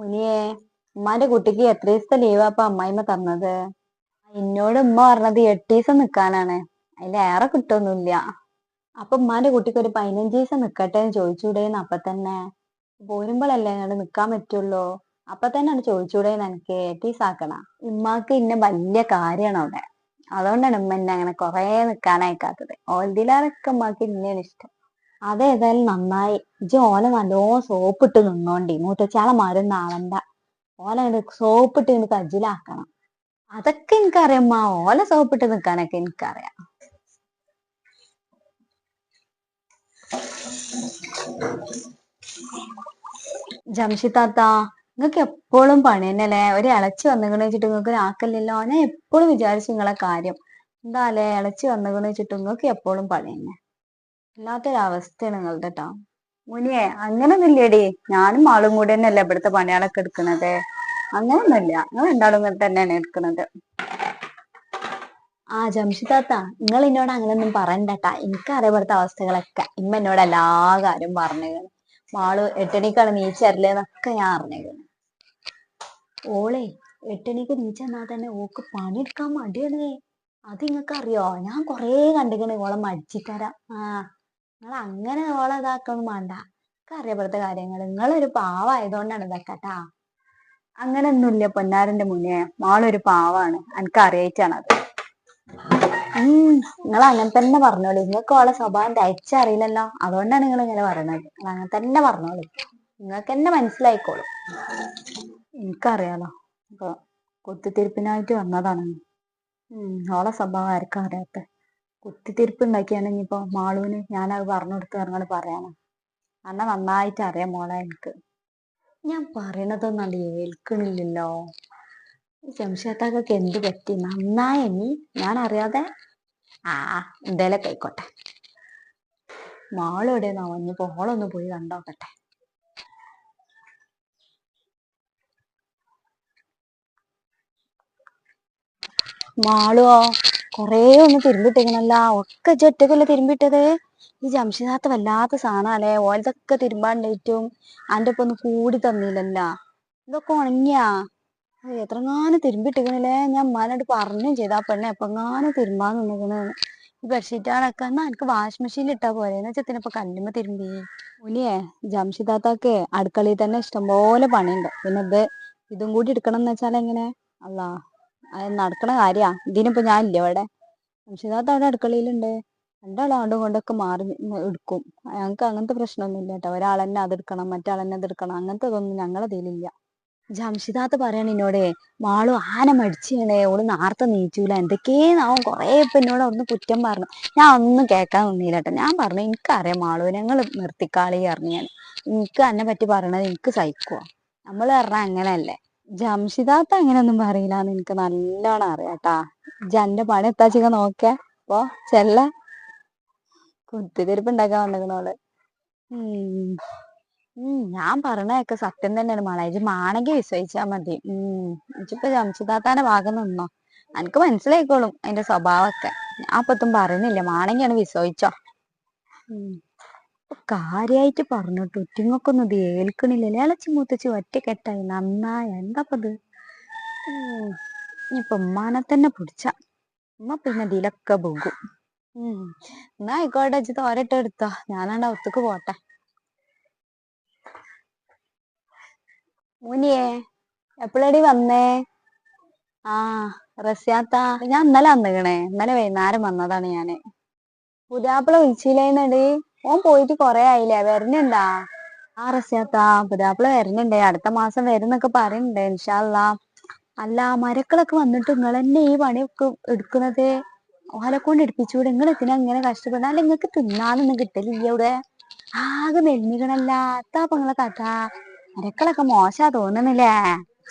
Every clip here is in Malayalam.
മുനിയെ ഉമ്മാന്റെ കുട്ടിക്ക് എത്ര ദിവസത്തെ ലീവാ അമ്മായിമ്മ തന്നത്? എന്നോട് ഉമ്മ പറഞ്ഞത് എട്ട് ദിവസം നിക്കാനാണ്. അതിലേറെ കിട്ടൊന്നുമില്ല. അപ്പൊ ഉമ്മാന്റെ കുട്ടിക്ക് ഒരു പതിനഞ്ച് ദിവസം നിക്കട്ടെ എന്ന് ചോദിച്ചൂടേന്ന് അപ്പൊ തന്നെ. പോരുമ്പോഴല്ലേ ഞങ്ങൾ നിക്കാൻ പറ്റുള്ളൂ? അപ്പൊ തന്നെയാണ് ചോദിച്ചൂടേന്ന് എനിക്ക് എട്ട് ദിവസം ആക്കണ. ഉമ്മാക്ക് ഇന്നെ വലിയ കാര്യമാണ് അവിടെ. അതുകൊണ്ടാണ് ഉമ്മ എന്നെ അങ്ങനെ കൊറേ നിക്കാനായിക്കാത്തത്. ഓൽദിലാറൊക്കെ ഉമ്മാക്ക് ഇന്നെയാണ് ഇഷ്ടം? അതേതായാലും നന്നായി. ഇജ്ജ് ഓല നല്ലോണം സോപ്പിട്ട് നിന്നോണ്ടി. മൂത്തച്ചാളെ മരുന്ന് ആവണ്ട ഓല സോപ്പിട്ട് ഇങ്ങോട്ട് കജ്ജിലാക്കണം. അതൊക്കെ എനിക്കറിയാം ഓലെ സോപ്പിട്ട് നിക്കാനൊക്കെ എനിക്കറിയാം. ജംഷിത്താത്ത നിങ്ങക്ക് എപ്പോഴും പണി തന്നെയല്ലേ ഒരു ഇളച്ചി വന്നുകണെന്ന് വെച്ചിട്ട് നിങ്ങൾക്ക് ആക്കല്ലല്ലോ ഞാൻ എപ്പോഴും വിചാരിച്ചു നിങ്ങളെ കാര്യം. എന്താല്ലേ ഇളച്ചി വന്നുകണെന്ന് വെച്ചിട്ട് നിങ്ങൾക്ക് എപ്പോഴും പണി തന്നെ വല്ലാത്തൊരവസ്ഥയാണ് നിങ്ങളുടെ ട്ടോ മുനിയെ അങ്ങനൊന്നുമില്ലേടി. ഞാനും ആളും കൂടെ തന്നെയല്ലേ ഇവിടുത്തെ പണികളൊക്കെ എടുക്കണത്. അങ്ങനൊന്നുമില്ല. നിങ്ങൾ രണ്ടാളും കൂടെ തന്നെയാണ് എടുക്കണത്. ആ ജംഷിതാത്ത നിങ്ങൾ എന്നോട് അങ്ങനൊന്നും പറയണ്ടട്ടാ. എനിക്കറിയാം ഇവിടുത്തെ അവസ്ഥകളൊക്കെ. ഇമ്മ എന്നോട് എല്ലാ കാര്യം പറഞ്ഞേക്കണ്. മാൾ എട്ടണിക്കാണ് നീച്ചറില്ലെന്നൊക്കെ ഞാൻ അറിഞ്ഞേക്കണ് ഓളെ എട്ടണിക്ക് നീച്ചെന്നാ തന്നെ ഓക്ക് പണിയെടുക്കാൻ മടിയാണ്. അത് നിങ്ങക്ക് അറിയോ ഞാൻ കൊറേ കണ്ടിക്കണ്. ഓളെ മടിച്ചിട്ടാരാ. ആ നിങ്ങൾ അങ്ങനെ ഓളെ ഇതാക്കൊന്നും വേണ്ട. അറിയപ്പെടുത്ത കാര്യങ്ങൾ. നിങ്ങളൊരു പാവായതുകൊണ്ടാണ് ഇതൊക്കെ അങ്ങനെ അങ്ങനൊന്നുമില്ല പൊന്നാരന്റെ മുന്നേ. മോളൊരു പാവാണ്. എനിക്ക് അത്. ഉം നിങ്ങൾ അങ്ങനെ തന്നെ പറഞ്ഞോളൂ. നിങ്ങൾക്ക് ഓളെ സ്വഭാവം തയ്ച്ചറിയില്ലല്ലോ അതുകൊണ്ടാണ് നിങ്ങൾ ഇങ്ങനെ പറയുന്നത് നിങ്ങൾ അങ്ങനെ തന്നെ പറഞ്ഞോളൂ. നിങ്ങൾക്ക് തന്നെ മനസ്സിലായിക്കോളൂ. എനിക്കറിയാലോ. അപ്പൊ കുത്തിത്തിരിപ്പിനായിട്ട് വന്നതാണ്. ഓളെ സ്വഭാവം ആർക്കും അറിയാത്ത. കുത്തിത്തിരിപ്പ് ഉണ്ടാക്കിയാണെങ്കി ഇപ്പൊ മാളൂന് ഞാനത് പറഞ്ഞു കൊടുത്ത് നിങ്ങൾ പറയാനാ അന്ന നന്നായിട്ട് അറിയാം മോളെ എനിക്ക്. ഞാൻ പറയണതൊന്നും അല്ല ഏൽക്കണില്ലല്ലോ. ഈ ജംഷത്താക്കൊക്കെ എന്ത് പറ്റി? നന്നായി നീ ഞാൻ അറിയാതെ? ആ എന്തേലൊക്കെ ആയിക്കോട്ടെ. മാളോടെ ഇനിയിപ്പോ ഓളൊന്ന് പോയി കണ്ടോക്കട്ടെ മാളുവോ കൊറേ ഒന്ന് തിരുമ്പിട്ടേക്കണല്ല. ഒക്കെ ചെറ്റക്കല്ലേ തിരുമ്പിട്ടത്? ഈ ജംഷിനാത്ത വല്ലാത്ത സാധനല്ലേ ഓലതൊക്കെ തിരുമ്പാണ്ടേറ്റും അന്റെ ഒപ്പം ഒന്ന് കൂടി തന്നില്ലല്ല. ഇതൊക്കെ ഉണങ്ങിയാ? എത്രങ്ങാനും തിരുമ്പിട്ടിക്കണില്ലേ? ഞാൻ ഉമ്മാനോട് പറഞ്ഞു ചെയ്താ. പെണ്ണെ എപ്പങ്ങാനും തിരുമ്പാൻ നിന്നിക്കണ്. ഈ ബെഡ്ഷീറ്റാണൊക്കെ എന്നാ എനിക്ക് വാഷിംഗ് മെഷീനിൽ ഇട്ടാ പോലെ എന്ന് വെച്ചാൽ ഇപ്പൊ കല്ലുമ്മ തിരുമ്പി. ഉനിയെ ജംഷിദാത്താക്ക് അടുക്കളയിൽ തന്നെ ഇഷ്ടംപോലെ പണിയുണ്ട്. പിന്നെ ഇത് ഇതും കൂടി എടുക്കണം എന്ന് വെച്ചാൽ എങ്ങനെ അല്ലാ അത് നടക്കണ കാര്യാ. ഇതിനിപ്പോ ഞാൻ ഇല്ല ഇവിടെ? ജംഷിദാത്ത അവിടെ അടുക്കളയിലുണ്ട്. രണ്ടാളും അങ്ങോട്ടും കൊണ്ടൊക്കെ മാറി എടുക്കും. ഞങ്ങൾക്ക് അങ്ങനത്തെ പ്രശ്നമൊന്നും ഇല്ല കേട്ടോ ഒരാളെന്നെ അതെടുക്കണം മറ്റാളെന്നെ അതെടുക്കണം അങ്ങനത്തെ ഇതൊന്നും ഞങ്ങളെ ഇതിലില്ല ജംഷിദാത്ത് പറയണ എന്നോടേ മാളു ആന മടിച്ചാണ്. ഓൾ നാർത്ത നീച്ചൂല. എന്തൊക്കെയാവും കൊറേ ഇപ്പൊ എന്നോട് അവിടുന്ന് കുറ്റം പറഞ്ഞു. ഞാൻ ഒന്നും കേൾക്കാൻ നിന്നില്ല കേട്ടോ. ഞാൻ പറഞ്ഞു എനിക്കറിയാം മാളു ഞങ്ങൾ നിർത്തിക്കാളി അറിഞ്ഞു ഞാൻ. എനിക്ക് എന്നെ പറ്റി പറയണത് എനിക്ക് സഹിക്കുവോ. നമ്മൾ പറഞ്ഞ അങ്ങനെയല്ലേ? ജംഷിദാത്ത് അങ്ങനെയൊന്നും പറയില്ലാന്ന് എനിക്ക് നല്ലോണം അറിയാട്ടാ ജന്റെ പണി എത്താച്ചിക്ക നോക്കിയ. അപ്പൊ ചെല്ല. കുത്തിത്തിരിപ്പ് ഉണ്ടാക്കാൻ ഉം. ഞാൻ പറഞ്ഞതൊക്കെ സത്യം തന്നെയാണ് മോളെ. ഇജ് മാണെങ്കി വിശ്വസിച്ചാ മതി. ഉം. ഇജ്ജിപ്പൊ ജംഷിദാത്താന്റെ ഭാഗം നിന്നോ? എനിക്ക് മനസ്സിലായിക്കോളും അതിന്റെ സ്വഭാവമൊക്കെ. ഞാൻ അപ്പത്തും പറയുന്നില്ല. മാണെങ്കിയാണ് വിശ്വസിച്ചോ. ഉം. കാര്യായിട്ട് പറഞ്ഞിട്ട് ഒറ്റിങ്ങൊക്കൊന്നും ഇത് ഏൽക്കണില്ലല്ലേ ഇളച്ചി ഒറ്റ കെട്ടായി. നന്നായ. എന്താപ്പത്? ഉം. ഇനിയിപ്പൊ ഉമ്മാനെ തന്നെ പിടിച്ച. ഉമ്മ പിന്നെ ഇതിലൊക്കെ പോകും. ഉം. എന്നാ ആയിക്കോട്ടെ ഇജ്ജ് ഒരട്ട എടുത്തോ. ഞാനാണ്ട് ഒത്തുക്ക് പോട്ടെ. മുനിയേ എപ്പോഴടി വന്നേ? ആ റസ്യാത്ത ഞാൻ ഇന്നലെ വന്നിക്കണേ. ഇന്നലെ വൈകുന്നേരം വന്നതാണ് ഞാൻ. പുതിയാപ്പിള വിളിച്ചില്ലേന്നടി? ഓൻ പോയിട്ട് കൊറേ ആയില്ലേ? വരുന്നുണ്ടാ? ആ റസിയാത്ത പുതാപ്പിള വരുന്നുണ്ടേ. അടുത്ത മാസം വരുന്നൊക്കെ പറയുന്നുണ്ട് ഇൻഷാല്ലാ അല്ല മരക്കളൊക്കെ വന്നിട്ട് നിങ്ങൾ തന്നെ ഈ പണിയൊക്കെ എടുക്കുന്നത്? ഓലെ കൊണ്ട് എടുപ്പിച്ചുകൂടെ നിങ്ങൾ എത്തിനാ ഇങ്ങനെ കഷ്ടപ്പെടാൻ അല്ല നിങ്ങക്ക് തിന്നാനൊന്നും കിട്ടലില്ല ഇവിടെ ആകെ മെലിഞ്ഞിക്കണല്ല. എത്താ ഇപ്പൊ നിങ്ങളെ കഥ മരക്കളൊക്കെ മോശാ തോന്നണില്ലേ?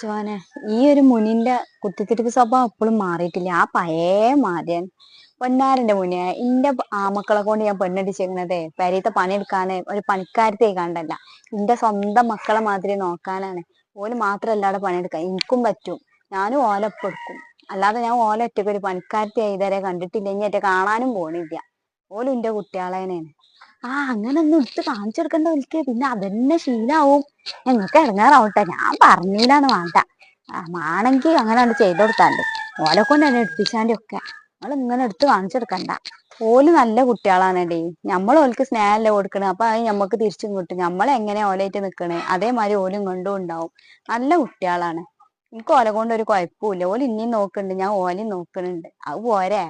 ചോനെ ഈ ഒരു മുനിന്റെ കുത്തിത്തിരിപ്പ് സ്വഭാവം എപ്പോഴും മാറിയിട്ടില്ല. ആ പഴയ മാതിരിയാണ്. പൊന്നാരന്റെ മുന്നേ ഇന്റെ ആമക്കളെ കൊണ്ട് ഞാൻ പെണ്ണടിച്ചിരുന്നതേ പെരയത്തെ പണിയെടുക്കാന് ഒരു പണിക്കാരത്തെ കണ്ടല്ല. ഇന്റെ സ്വന്തം മക്കളെ മാതിരി നോക്കാനാണ്. ഓൽ മാത്രല്ല അവിടെ പണിയെടുക്കാൻ എനിക്കും പറ്റും. ഞാനും ഓലൊപ്പം എടുക്കും. അല്ലാതെ ഞാൻ ഓല ഒറ്റയ്ക്ക് ഒരു പണിക്കാരത്തെ ഇതുവരെ കണ്ടിട്ടില്ല. ഇനി ഒറ്റ കാണാനും പോണില്ല. ഓലും ഇന്റെ കുട്ടികളേനെയാണ് ആ അങ്ങനെ ഒന്നും എടുത്ത് കാണിച്ചു കൊടുക്കണ്ട ഓൽക്ക് പിന്നെ അതന്നെ ശീലാവും. ഞങ്ങൾക്ക് ഇറങ്ങാറാവട്ടെ ഞാൻ പറഞ്ഞില്ലാന്ന് വേണ്ട. ആ മാണെങ്കി അങ്ങനെ ചെയ്തു കൊടുത്താണ്ട്. ഓലെ കൊണ്ട് തന്നെ എടുപ്പിച്ചാണ്ടി ഒക്കെ നമ്മൾ ഇങ്ങനെ എടുത്ത് കാണിച്ചെടുക്കണ്ട. ഓൽ നല്ല കുട്ടികളാണെടേ. നമ്മൾ ഓൽക്ക് സ്നേഹമല്ലേ കൊടുക്കണേ. അപ്പൊ അത് നമ്മക്ക് തിരിച്ചു കിട്ടും. നമ്മൾ എങ്ങനെ ഓലായിട്ട് നിക്കണേ? അതേമാതിരി ഓലും കൊണ്ടും ഉണ്ടാവും. നല്ല കുട്ടികളാണ്. എനിക്ക് ഓല കൊണ്ട് ഒരു കുഴപ്പമില്ല ഓൽ ഇനിയും നോക്കുന്നുണ്ട് ഞാൻ ഓലയും നോക്കുന്നുണ്ട് അത് പോരെ.